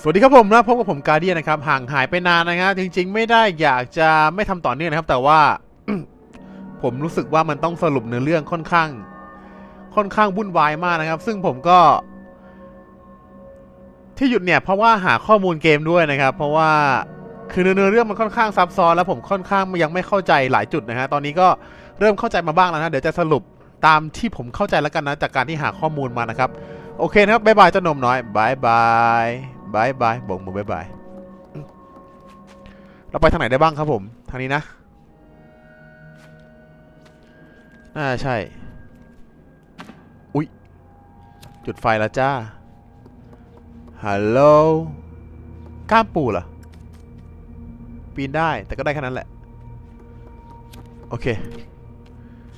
สวัสดีครับผมนะพบกับผมการเดียนะครับ ห่างหายไปนานนะฮะจริง ๆ ไม่ได้อยากจะไม่ทำต่อเนื่องนะครับ แต่ว่า ผมรู้สึกว่ามันต้องสรุปเนื้อเรื่องค่อนข้าง ค่อนข้างวุ่นวายมากนะครับ ซึ่งผมก็ ที่หยุดเนี่ย เพราะว่าหาข้อมูลเกมด้วยนะครับ เพราะว่าคือเนื้อเรื่องมันค่อนข้างซับซ้อนแล้วผมค่อนข้างยังไม่เข้าใจหลายจุดนะฮะตอนนี้ก็เริ่มเข้าใจมาบ้างแล้วนะเดี๋ยวจะสรุปตามที่ผมเข้าใจแล้วกันนะจากการที่หาข้อมูลมานะครับ โอเคนะครับบ๊ายบายเจ้าหนมน้อยบายบาย บายบายบอกมือบายบายเราไปทางไหนได้บ้างครับผม ทางนี้นะน่าใช่ อุ๊ย จุดไฟแล้วจ้า ฮัลโหลกล้ามปูเหรอ ปีนได้ แต่ก็ได้แค่นั้นแหละ โอเค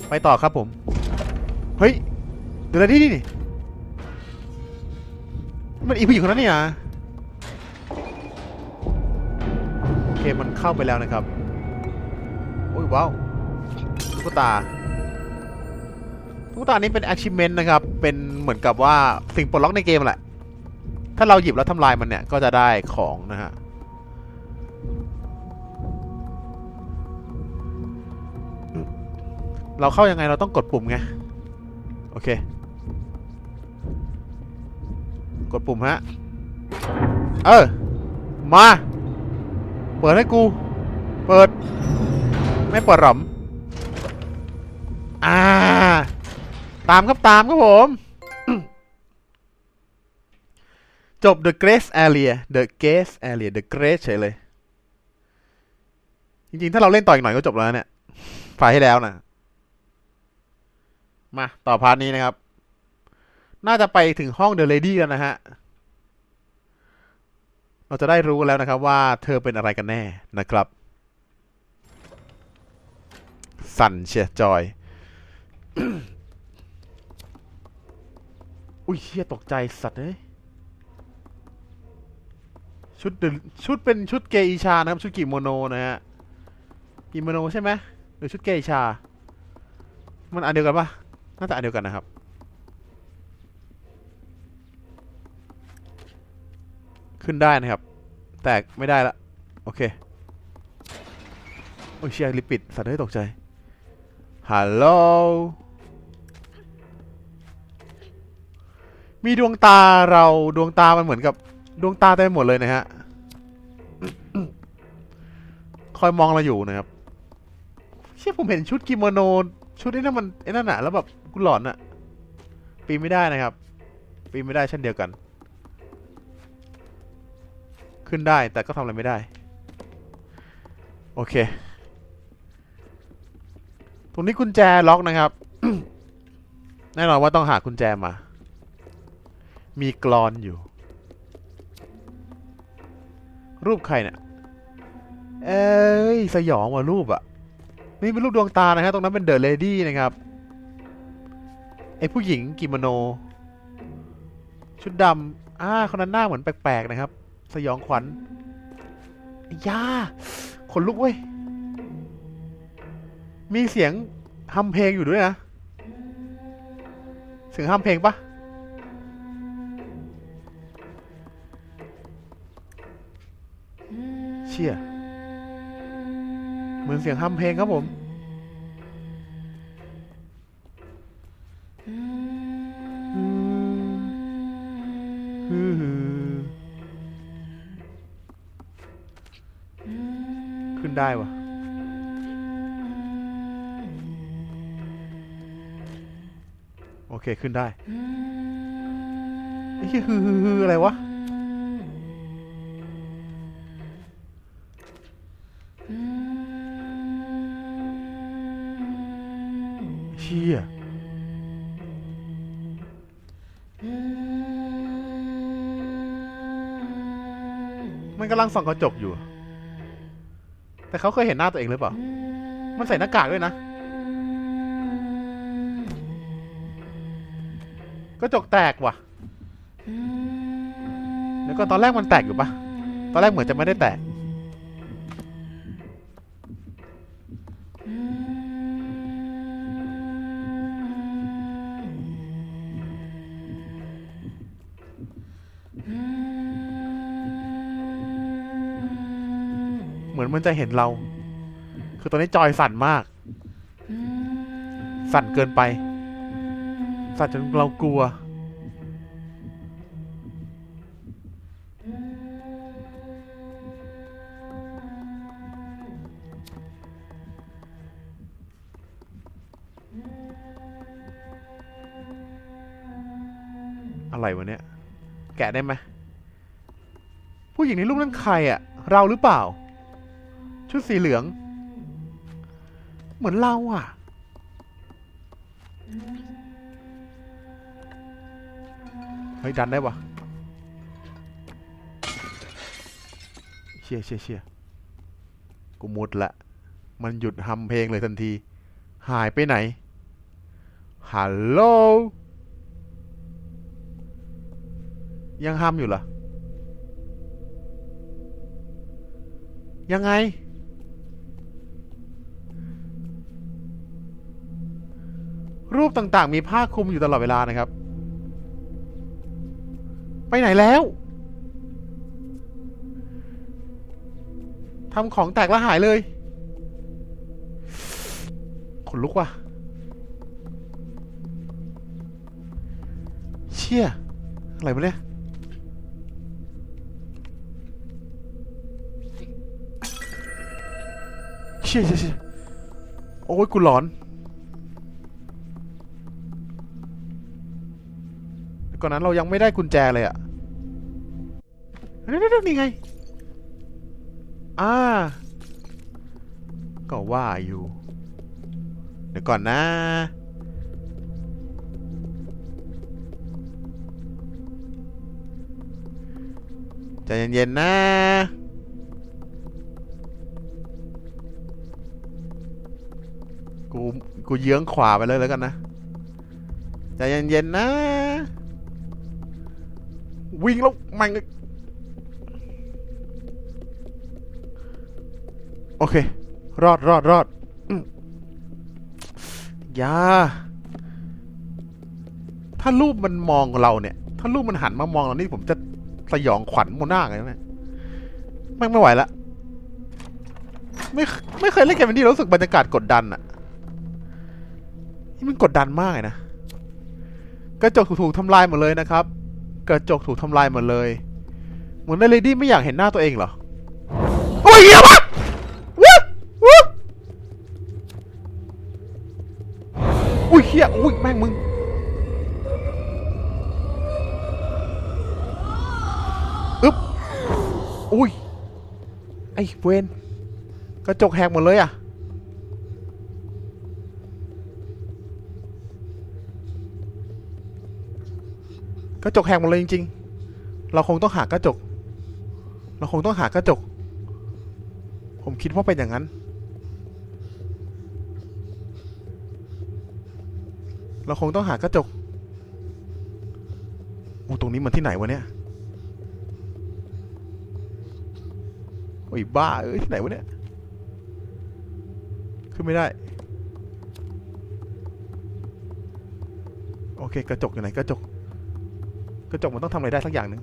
ไปต่อครับผม เฮ้ย เดี๋ยวนะนี่นี่นี่มันอีผู้หญิงคนนั้นนี่นะ เคมันเข้าไปแล้วนะครับ โอ้ยว้าวตุ๊กตาตุ๊กตานี้เป็น achievement นะครับ เป็นเหมือนกับว่าสิ่งปลดล็อกในเกมแหละ ถ้าเราหยิบแล้วทำลายมันเนี่ย ก็จะได้ของนะฮะเราเข้ายังไงเราต้องกดปุ่มไง โอเค กดปุ่มฮะ เออ มา ปิดให้กู เปิด ไม่เปิดหรอมอ่า ตามครับตามครับผม จบ The Grace Area The Grace Area The Grace เฉยเลย จริงๆ ถ้าเราเล่นต่ออีกหน่อยก็จบแล้วเนี่ยไฟล์ให้แล้วนะมา ต่อพาร์ทนี้นะครับ น่าจะไปถึงห้อง The Lady แล้วนะฮะ เราจะได้รู้แล้วนะครับว่าเธอเป็นอะไรกันแน่นะครับสั่นเชียจอย อุ้ยเชี่ยตกใจสัตว์เอ้ยชุดชุดเป็นชุดเกอิชานะครับ ชุดกิโมโนนะฮะกิโมโนใช่ไหมหรือชุดเกอิชา มันอันเดียวกันปะน่าจะอันเดียวกันนะครับ ขึ้นได้นะครับ แตกไม่ได้ละโอเค โอ้ยเชียร์ลิปิดสัตว์เฮ้ตกใจ ฮัลโหล มีดวงตาเราดวงตามันเหมือนกับดวงตาเต็มหมดเลยนะฮะ คอยมองเราอยู่นะครับ เชี่ยผมเห็นชุดกิโมโน ชุดนี้นั่นมันไอ้นั่นอะแล้วแบบกูหลอนอะปีนไม่ได้นะครับ ปีนไม่ได้เช่นเดียวกัน ขึ้นได้ แต่ก็ทำอะไรไม่ได้ โอเค ตรงนี้กุญแจล็อกนะครับ แน่นอนว่าต้องหากุญแจมา มีกรอนอยู่ รูปใครเนี่ย เอ้ย สยองว่ะรูปอะนี่เป็นรูปดวงตานะครับ ตรงนั้นเป็นเดอะเลดี้นะครับ ไอผู้หญิงกิโมโน ชุดดำอ่าคนนั้นหน้าเหมือนแปลกๆนะครับ สยองขวัญยาขนลุกเว้ย มีเสียงฮัมเพลงอยู่ด้วยนะ เสียงฮัมเพลงปะเชี่ย เหมือนเสียงฮัมเพลงครับผม เคขึ้นได้ไอ้เหี้ยฮือฮือฮืออะไรวะเชี่ยมันกำลังส่องกระจกอยู่ แต่เขาเคยเห็นหน้าตัวเองหรือเปล่า มันใส่หน้ากากด้วยนะ กระจกแตกว่ะ แล้วก็ตอนแรกมันแตกอยู่ปะตอนแรกเหมือนจะไม่ได้แตก เหมือนมันจะเห็นเรา คือตอนนี้จอยสั่นมาก สั่นเกินไป สั่นจนเรากลัว อะไรวะเนี่ย แกะได้ไหมผู้หญิงในรูปนั้นใครอะเราหรือเปล่า ชุดสีเหลือง เหมือนเราอะ ฮ้ยดันได้ปะเชี่ยเชี่ยเชี่ยกูมุดละ มันหยุดทำเพลงเลยทันที หายไปไหน ฮัลโหล ยังห้ามอยู่เหรอ ยังไง รูปต่างๆ มีผ้าคลุมอยู่ตลอดเวลานะครับ ไปไหนแล้วทำของแตกแล้วหายเลย ขนลุกว่ะ เชี่ย อะไรวะเนี่ยเชี่ยเชี่ยเชี่ยโอ้ยกูหลอน วก่อนนั้นเรายังไม่ได้กุญแจเลยอะเดี๋ยวเดี๋ยวเดี๋ยวนี่ไง อ่า ก็ว่าอยู่ เดี๋ยวก่อนนะใจเย็นๆนะกูกูเยื้องขวาไปเลยแล้วกันนะใจเย็นๆนะ วิ่งแล้วมันงโอเค รอดรอดรอดอย่าถ้ารูปมันมองเราเนี่ย ถ้ารูปมันหันมามองเรานี่ผมจะสยองขวัญโมนาเลยนะแม่งไม่ไหวละ ไม่ไม่เคยเล่นเกมนี้แล้รู้สึกบรรยากาศกดดันอะนี่มันกดดันมากเลยนะกระจกถูกๆทำลายหมดเลยนะครับ กระจกถูกทำลายหมดเลย เหมือนในเลดี้ไม่อยากเห็นหน้าตัวเองเหรอ โอ้ยเหี้ยวะวู้วู้อุ้ยเฮียอุ้ยแม่งมึง อึ๊บ อุ้ย ไอ้เวนกระจกแหกหมดเลยอะ กระจกแหกหมดเลยจริง ๆ เราคงต้องหากระจก เราคงต้องหากระจก ผมคิดว่าเป็นอย่างนั้น เราคงต้องหากระจกโอ้ตรงนี้มันที่ไหนวะเนี่ยโอ้ยบ้าเอ้ยที่ไหนวะเนี่ย ขึ้นไม่ได้ โอเคกระจกอยู่ไหนกระจก กระจกมันต้องทำอะไรได้สักอย่างหนึ่ง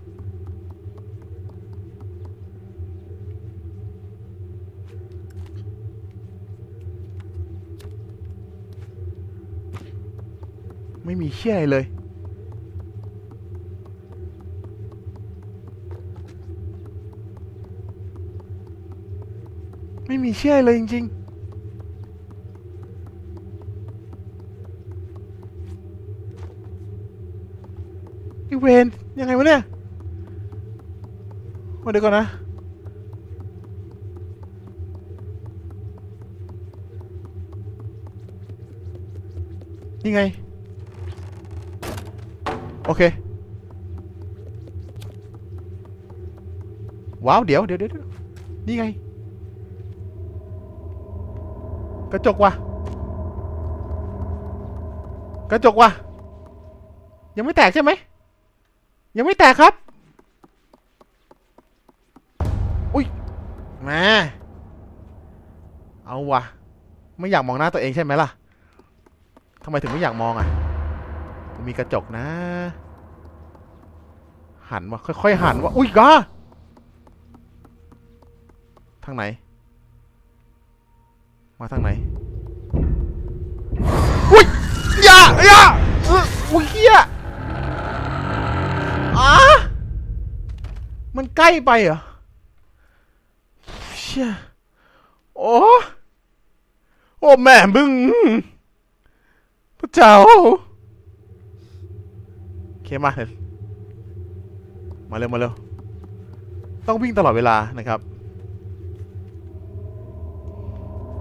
ไม่มีเชี่ยอะไรเลย ไม่มีเชี่ยอะไรเลยจริง ๆ อีเวนยังไงวะเนี่ยมาเดี๋ยวก่อนนะ นี่ไง โอเค ว้าว เดี๋ยวเดี๋ยวเดี๋ยวเดี๋ยวนี่ไง กระจกว่ะ กระจกว่ะ ยังไม่แตกใช่ไหม ยังไม่แตกครับ อุ้ย มา เอาวะไม่อยากมองหน้าตัวเองใช่ไหมล่ะทำไมถึงไม่อยากมองอะมีกระจกนะ หันว่ะค่อยๆหันว่ะอุ้ยกาทางไหน มาทางไหน อุ้ยอย่าอย่าอออุ้ยเฮียอะ มันใกล้ไปเหรอเชี่ยโอ้โอ้แม่มึงพระเจ้าโอเคมาเลยมาเร็วมาเร็วต้องวิ่งตลอดเวลานะครับ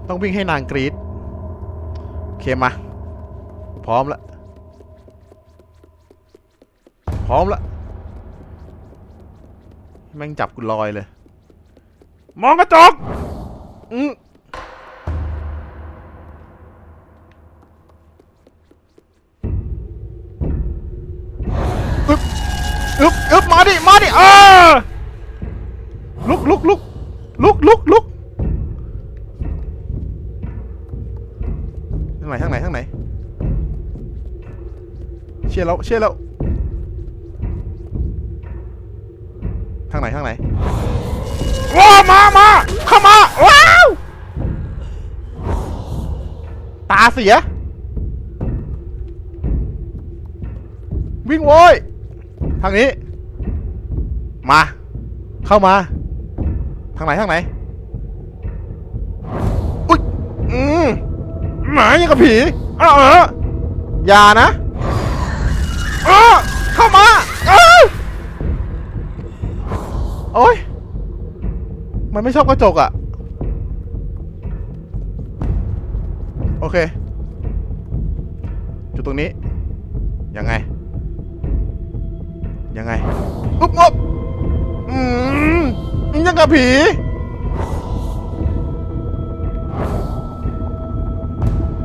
ต้องวิ่งให้นางกรีดโอเคมา พร้อมแล้วพร้อมแล้ว แม่งจับกูลอยเลย มองกระจกอืมอึ๊บอึ๊บอึ๊บมาดิ มาดิ เออ ลุกลุกลุกลุกลุกลุกทางไหนทางไหนทางไหน เชื่อแล้ว เชื่อแล้ว เสีย วิ่งโว้ย ทางนี้ มา เข้ามา ทางไหน ทางไหน อุ๊ย อืมหมายังกับผีเออเอออย่านะเออเข้ามาเออโอ้ย มันไม่ชอบกระจกอะโอเคุดตรงนี้ ยังไง ยังไงอุ๊บงบอืมยังกับผี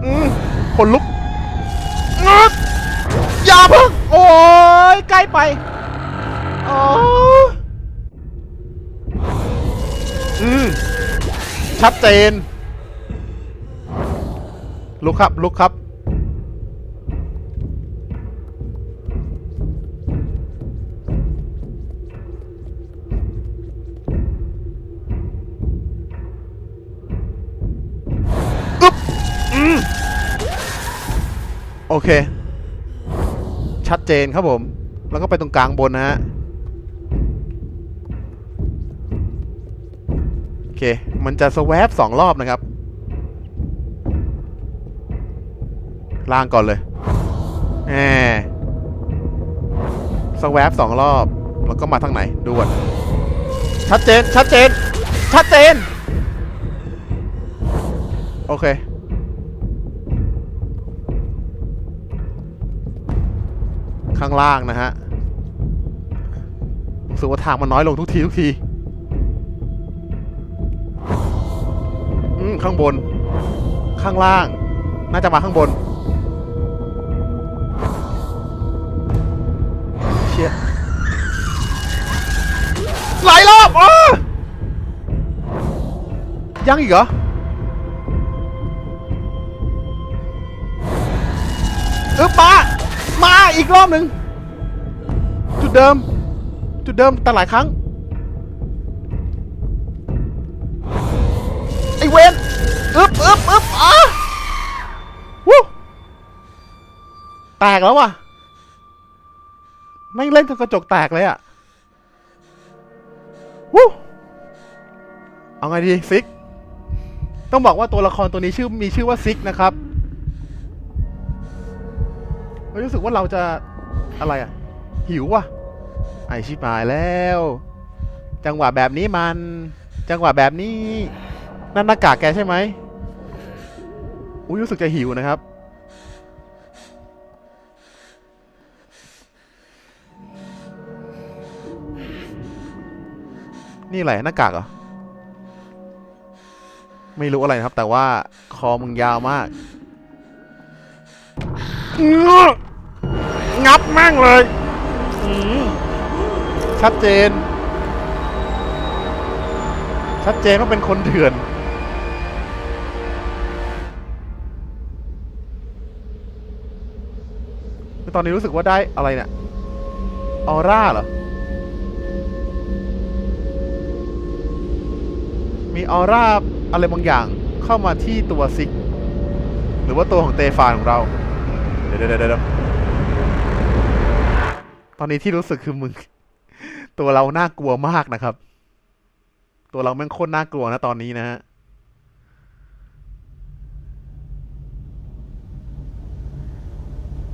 อืมคนลุกงึกอย่าเพิ่งโอ้ยใกล้ไปโอ้อืมชัดเจนลุกครับลุกครับ เค ชัดเจนครับผม แล้วก็ไปตรงกลางบนนะฮะ โอเค มันจะสวบสองรอบนะครับ ล่างก่อนเลยแหมสวบสองรอบ แล้วก็มาทางไหนดูก่อนชัดเจน ชัดเจน ชัดเจน โอเค ข้างล่างนะฮะรู้สึกว่าทางมันน้อยลงทุกทีทุกทีอืมข้างบน ข้างล่าง น่าจะมาข้างบน เชี่ยหลายรอบอะยังอีกเหรอ อีกรอบหนึ่งจุดเดิม จุดเดิมแต่หลายครั้ง ไอเวนอึบอึบอึบอะวู้แตกแล้วว่ะไม่เล่นกับกระจกแตกเลยอะวู้เอาไงดีซิก ต้องบอกว่าตัวละครตัวนี้ชื่อมีชื่อว่าซิกนะครับ รู้สึกว่าเราจะอะไรอะ หิวว่ะ ไอชิบหายแล้ว จังหวะแบบนี้มัน จังหวะแบบนี้ นั่นหน้ากากแกใช่ไหมอุ้ยรู้สึกจะหิวนะครับ นี่อะไรหน้ากากเหรอ ไม่รู้อะไรนะครับ แต่ว่าคอมึงยาวมาก งับมั่งเลยอืมชัดเจน ชัดเจนว่าเป็นคนเถื่อนตอนนี้รู้สึกว่าได้อะไรเนี่ยออร่าเหรอ มีออร่าอะไรบางอย่างเข้ามาที่ตัวซิก หรือว่าตัวของเตฟานของเรา เดี๋ยวเดี๋ยวเดี๋ยว ตอนนี้ที่รู้สึกคือมึง ตัวเราน่ากลัวมากนะครับ ตัวเราแม่งโคตรน่ากลัวนะตอนนี้นะฮะ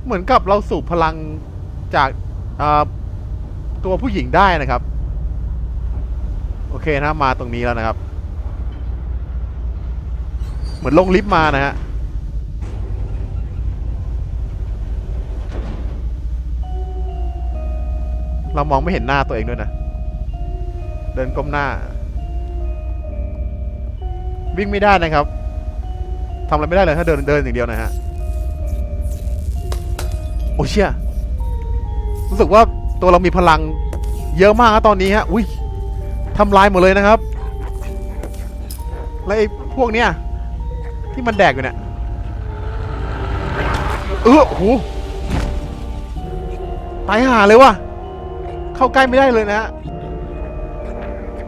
เหมือนกับเราสูบพลังจากตัวผู้หญิงได้นะครับ โอเคนะมาตรงนี้แล้วนะครับ เหมือนลงลิฟต์มานะฮะ เรามองไม่เห็นหน้าตัวเองด้วยนะ เดินก้มหน้า วิ่งไม่ได้นะครับทำอะไรไม่ได้เลยถ้าเดินเดินอย่างเดียวนะฮะ โอ้เชี่ย รู้สึกว่าตัวเรามีพลังเยอะมากนะตอนนี้ฮะ อุ้ยทำลายหมดเลยนะครับ แล้วไอ้พวกเนี้ยที่มันแดกอยู่เนี่ย เออโหตายห่าเลยว่ะ เข้าใกล้ไม่ได้เลยนะฮะ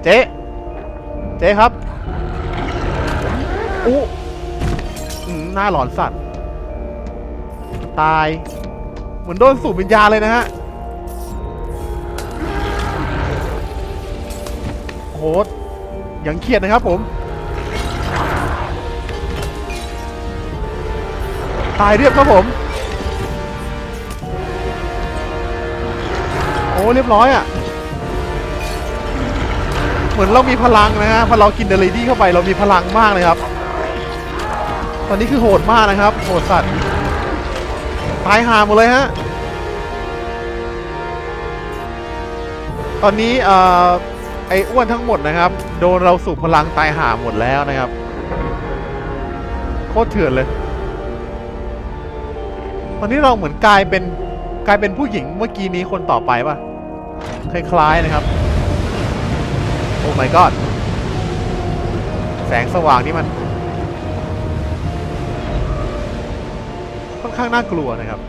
เจ๊เจ๊ครับอู้หน้าหลอนสัตว์ ตาย เหมือนโดนสูบวิญญาณเลยนะฮะโหดยังเครียดนะครับผม ตายเรียบครับผม เรียบร้อยอะ่ะ เหมือนเรามีพลังนะฮะพอเรากินเดลิดี้เข้าไปเรามีพลังมากเลยครับ ตอนนี้คือโหดมากนะครับ โหดสัตว์ตายหาหมดเลยฮะ ตอนนี้เอ่อไอ้อ้วนทั้งหมดนะครับ โดนเราสูบพลังตายหาหมดแล้วนะครับ โคตรเถื่อนเลย ตอนนี้เราเหมือนกลายเป็นกลายเป็นผู้หญิงเมื่อกี้นี้คนต่อไปป่ะ คล้ายๆนะครับ โอ้ my god แสงสว่างนี่มัน ค่อนข้างน่ากลัวนะครับ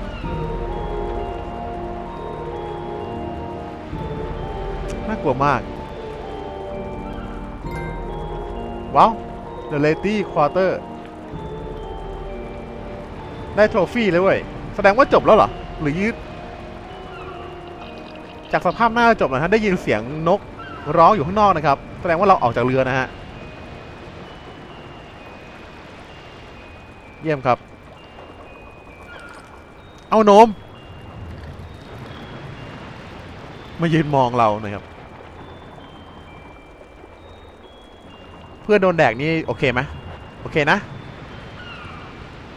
น่ากลัวมาก ว้าว The Lady Quarter ได้โทรฟี่เลยเว้ย แสดงว่าจบแล้วเหรอ หรือยืด จากสภาพหน้าจบนะฮะได้ยินเสียงนกร้องอยู่ข้างนอกนะครับ แสดงว่าเราออกจากเรือนะฮะ เยี่ยมครับ เอาโนม มายืนมองเรานะครับ เพื่อนโดนแดกนี่โอเคไหมโอเคนะ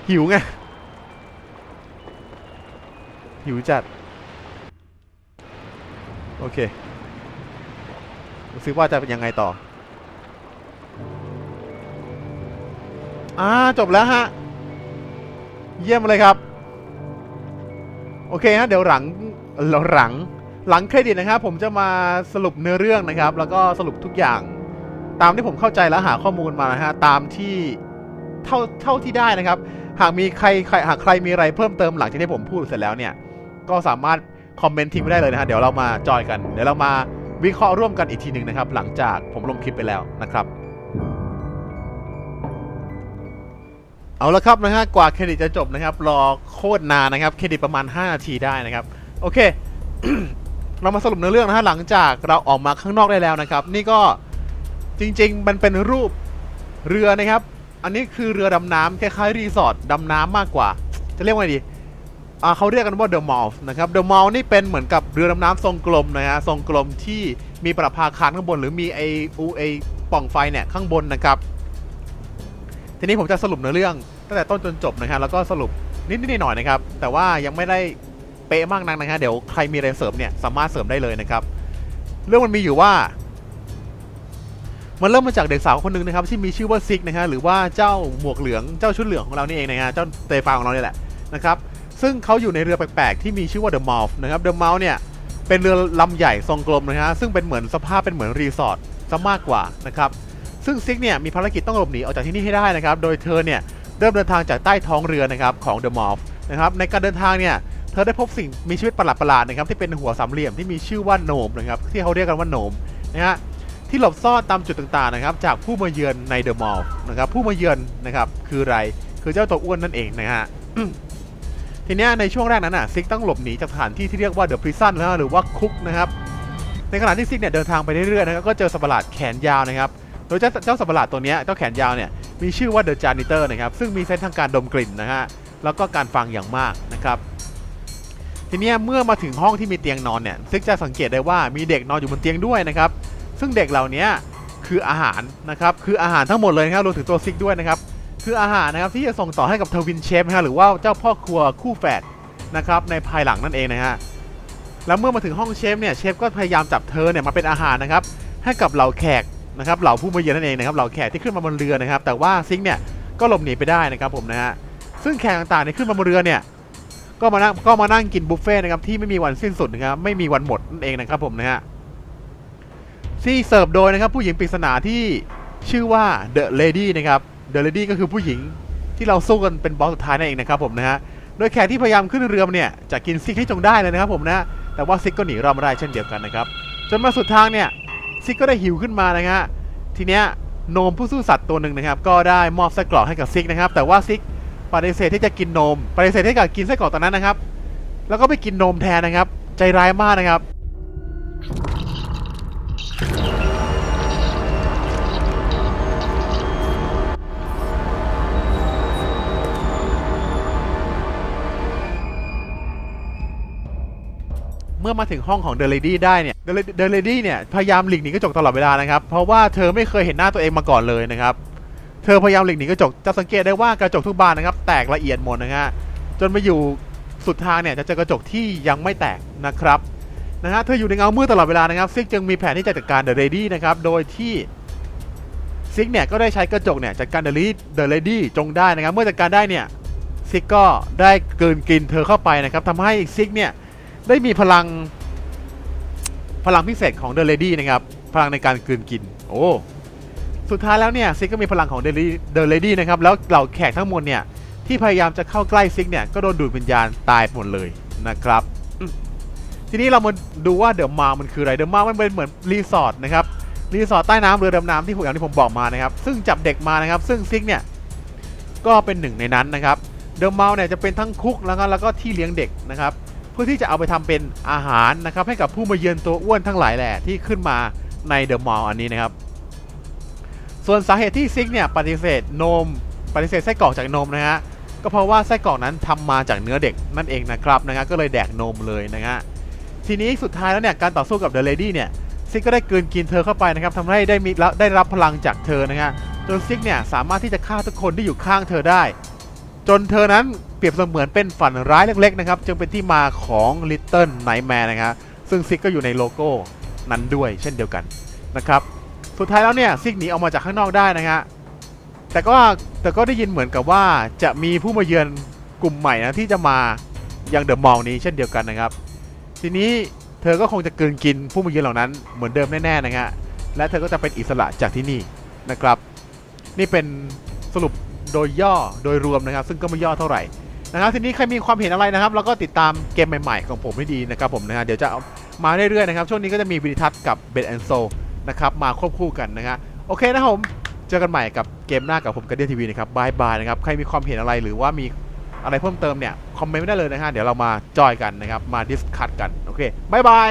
หิวไง หิวจัด โอเคดูซิว่าจะเป็นยังไงต่อ อ่า จบแล้วฮะ เยี่ยมเลยครับ โอเคฮะ เดี๋ยวหลังเราหลัง หลังเครดิตนะครับ ผมจะมาสรุปเนื้อเรื่องนะครับ แล้วก็สรุปทุกอย่าง ตามที่ผมเข้าใจและหาข้อมูลมานะฮะ ตามที่เท่าเท่าที่ได้นะครับ หากมีใครใครหากใครมีอะไรเพิ่มเติมหลังจากที่ผมพูดเสร็จแล้วเนี่ย ก็สามารถ คอมเมนต์ทิ้งไว้ได้เลยนะฮะเดี๋ยวเรามาจอยกันเดี๋ยวเรามาวิเคราะห์ร่วมกันอีกทีหนึ่งนะครับ หลังจากผมลงคลิปไปแล้วนะครับ เอาละครับนะฮะกว่าเครดิตจะจบนะครับ รอโคตรนานนะครับ เครดิตประมาณ 5 นาทีได้นะครับ โอเค เรามาสรุปเนื้อเรื่องนะฮะหลังจากเราออกมาข้างนอกได้แล้วนะครับ นี่ก็จริง ๆ มันเป็นรูปเรือนะครับ อันนี้คือเรือดำน้ำคล้ายๆรีสอร์ทดำน้ำมากกว่า จะเรียกว่าไงดี เขาเรียกกันว่า The Mall นะครับ The Mall นี่เป็นเหมือนกับเรือดำน้ำทรงกลมนะฮะทรงกลมที่มีประภาคารข้างบน หรือมีไออูไอป่องไฟเนี่ยข้างบนนะครับ ทีนี้ผมจะสรุปเนื้อเรื่องตั้งแต่ต้นจนจบนะฮะแล้วก็สรุปนิดๆหน่อยๆนะครับ แต่ว่ายังไม่ได้เป๊ะมากนักนะฮะเดี๋ยวใครมีอะไรเสริมเนี่ยสามารถเสริมได้เลยนะครับ เรื่องมันมีอยู่ว่า มันเริ่มมาจากเด็กสาวคนหนึ่งนะครับ ที่มีชื่อว่าซิกนะฮะหรือว่าเจ้าหมวกเหลืองเจ้าชุดเหลืองของเรานี่เองนะฮะเจ้าเตฟาของเราเนี่ยแหละนะครับ ซึ่งเขาอยู่ในเรือแปลกๆที่มีชื่อว่า The Mouth นะครับ The Mouth เนี่ยเป็นเรือลำใหญ่ทรงกลมนะฮะซึ่งเป็นเหมือนสภาพเป็นเหมือนรีสอร์ทซะมากกว่านะครับซึ่งซิกเนี่ยมีภารกิจต้องหลบหนีออกจากที่นี่ให้ได้นะครับโดยเธอเนี่ยเริ่มเดินทางจากใต้ท้องเรือนะครับของ The Mouth นะครับในการเดินทางเนี่ยเธอได้พบสิ่งมีชีวิตประหลาดๆนะครับที่เป็นหัวสามเหลี่ยมที่มีชื่อว่าโหนมนะครับที่เขาเรียกกันว่าโหนมนะฮะที่หลบซ่อนตามจุดต่างๆนะครับจากผู้มาเยือนในเดอะมอลล์นะครับผู้มาเยือนนะครับคืออะไรคือเจ้าตัวอ้วนนั่นเองนะฮะ ทีนี้ในช่วงแรกนั้นน่ะซิกต้องหลบหนีจากสถานที่ที่เรียกว่าเดอะพริซันนะหรือว่าคุกนะครับในขณะที่ซิกเนี่ยเดินทางไปเรื่อยๆนะครับก็เจอสัตว์ประหลาดแขนยาวนะครับโดยเจ้าเจ้าสัตว์ประหลาดตัวนี้เจ้าแขนยาวเนี่ยมีชื่อว่าเดอะจานิเตอร์นะครับซึ่งมีเซนทางการดมกลิ่นนะฮะแล้วก็การฟังอย่างมากนะครับทีนี้เมื่อมาถึงห้องที่มีเตียงนอนเนี่ยซิกจะสังเกตได้ว่ามีเด็กนอนอยู่บนเตียงด้วยนะครับซึ่งเด็กเหล่านี้คืออาหารนะครับคืออาหารทั้งหมดเลยนะครับรวมถึงตัวซิกด้วยนะครับ คืออาหารนะครับที่จะส่งต่อให้กับทวินเชฟนะฮะหรือว่าเจ้าพ่อครัวคู่แฝดนะครับในภายหลังนั่นเองนะฮะแล้วเมื่อมาถึงห้องเชฟเนี่ยเชฟก็พยายามจับเธอเนี่ยมาเป็นอาหารนะครับให้กับเหล่าแขกนะครับเหล่าผู้มาเยือนนั่นเองนะครับเหล่าแขกที่ขึ้นมาบนเรือนะครับแต่ว่าซิกเนี่ยก็หลบหนีไปได้นะครับผมนะฮะซึ่งแขกต่างๆที่ขึ้นมาบนเรือเนี่ยก็มานั่งก็มานั่งกินบุฟเฟ่ต์นะครับที่ไม่มีวันสิ้นสุดนะครับไม่มีวันหมดนั่นเองนะครับผมนะฮะที่เสิร์ฟโดยนะครับผู้หญิงปริศนาที่ชื่อว่า The Lady นะครับ The Lady ก็คือผู้หญิงที่เราสู้กันเป็นบอสสุดท้ายนั่นเองนะครับผมนะฮะ โดยแขกที่พยายามขึ้นเรือมเนี่ยจะกินซิกให้จงได้เลยนะครับผมนะฮะแต่ว่าซิกก็หนีรอดมาได้เช่นเดียวกันนะครับ จนมาสุดทางเนี่ยซิกก็ได้หิวขึ้นมานะฮะ ทีเนี้ยโนมผู้สู้สัตว์ตัวหนึ่งนะครับ ก็ได้มอบไส้กรอกให้กับซิกนะครับ แต่ว่าซิกปฏิเสธที่จะกินนม ปฏิเสธที่จะกินไส้กรอกตอนนั้นนะครับ แล้วก็ไปกินนมแทนนะครับ ใจร้ายมากนะครับ มื่อมาถึงห้องของเดล a ดี้ได้เนี่ยเดล a ดี้เนี่ยพยายามหลีกหนีกระจกตลอดเวลานะครับ เพราะว่าเธอไม่เคยเห็นหน้าตัวเองมาก่อนเลยนะครับ เธอพยายามหลีกหนีกระจกจะสังเกตได้ว่ากระจกทุกบานนะครับ แตกละเอียดหมดนะฮะจนมาอยู่สุดทางเนี่ยจะเจอกระจกที่ยังไม่แตกนะครับนะฮะเธออยู่ในเงามืดตลอดเวลานะครับซิกจึงมีแผนที่จะจัดการเดล a ดี้นะครับโดยที่ซิกเนี่ยก็ได้ใช้กระจกเนี่ยจัดการเดล a ดี้จงได้นะครับ เมื่อจัดการได้เนี่ยซิกก็ได้เกินกินเธอเข้าไปนะครับทำให้ซิกเนี่ย ได้มีพลัง พลังพิเศษของเดลดี้นะครับ พลังในการกลืนกิน โอ้สุดท้ายแล้วเนี่ยซิกก็มีพลังของเดลดี้นะครับแล้วเหล่าแขกทั้งหมดเนี่ยที่พยายามจะเข้าใกล้ซิกเนี่ยก็โดนดูดวิญญาณตายหมดเลยนะครับทีนี้เรามาดูว่าเดอะมามันคืออะไรเดอะมามันเป็นเหมือนรีสอร์ทนะครับรีสอร์ทใต้น้ำเรือดำน้ำที่ผมอย่างที่ผมบอกมานะครับ ซึ่งจับเด็กมานะครับ ซึ่งซิกเนี่ยก็เป็นหนึ่งในนั้นนะครับเดอะมาเนี่ยจะเป็นทั้งคุกแล้วก็แล้วก็ที่เลี้ยงเด็กนะครับ พื่อที่จะเอาไปทำเป็นอาหารนะครับให้กับผู้มาเยือนตัวอ้วนทั้งหลายแหละที่ขึ้นมาในเดอะมอลล์อันนี้นะครับ ส่วนสาเหตุที่ซิกเนี่ยปฏิเสธนม ปฏิเสธไส้กรอกจากนมนะฮะก็เพราะว่าไส้กรอกนั้นทำมาจากเนื้อเด็กนั่นเองนะครับนะฮะก็เลยแดกนมเลยนะฮะทีนี้สุดท้ายแล้วเนี่ยการต่อสู้กับเดอะเลดี้เนี่ยซิกก็ได้กลืนกินเธอเข้าไปนะครับทำให้ได้มีได้รับพลังจากเธอนะฮะจนซิกเนี่ยสามารถที่จะฆ่าทุกคนที่อยู่ข้างเธอได้ จนเธอนั้นเปรียบเสมือนเป็นฝันร้ายเล็กๆนะครับจึงเป็นที่มาของ Little Nightmare นะครับซึ่งซิกก็อยู่ในโลโก้นั้นด้วยเช่นเดียวกันนะครับสุดท้ายแล้วเนี่ยซิกหนีออกมาจากข้างนอกได้นะฮะแต่ก็แต่ก็ได้ยินเหมือนกับว่าจะมีผู้มาเยือนกลุ่มใหม่นะที่จะมายังเดอะมอลล์นี้เช่นเดียวกันนะครับ ทีนี้เธอก็คงจะกลืนกินผู้มาเยือนเหล่านั้นเหมือนเดิมแน่ๆนะฮะและเธอก็จะเป็นอิสระจากที่นี่นะครับ นี่เป็นสรุป โดยย่อโดยรวมนะครับ ซึ่งก็ไม่ย่อเท่าไหร่นะครับทีนี้ใครมีความเห็นอะไรนะครับเราก็ติดตามเกมใหม่ๆ ของผมให้ดีนะครับผมนะฮะเดี๋ยวจะเอามาเรื่อยๆนะครับ ช่วงนี้ก็จะมีวิดีทัศน์กับเบนแอนโซนะครับมาควบคู่กันนะฮะโอเคนะครับผมเจอกันใหม่กับเกมหน้ากับผมกันเดียทีวีนะครับบายบายนะครับใครมีความเห็นอะไรหรือว่ามีอะไรเพิ่มเติมเนี่ยคอมเมนต์ไม่ได้เลยนะฮะเดี๋ยวเรามาจอยกันนะครับมาดิสคัตกันโอเคบายบาย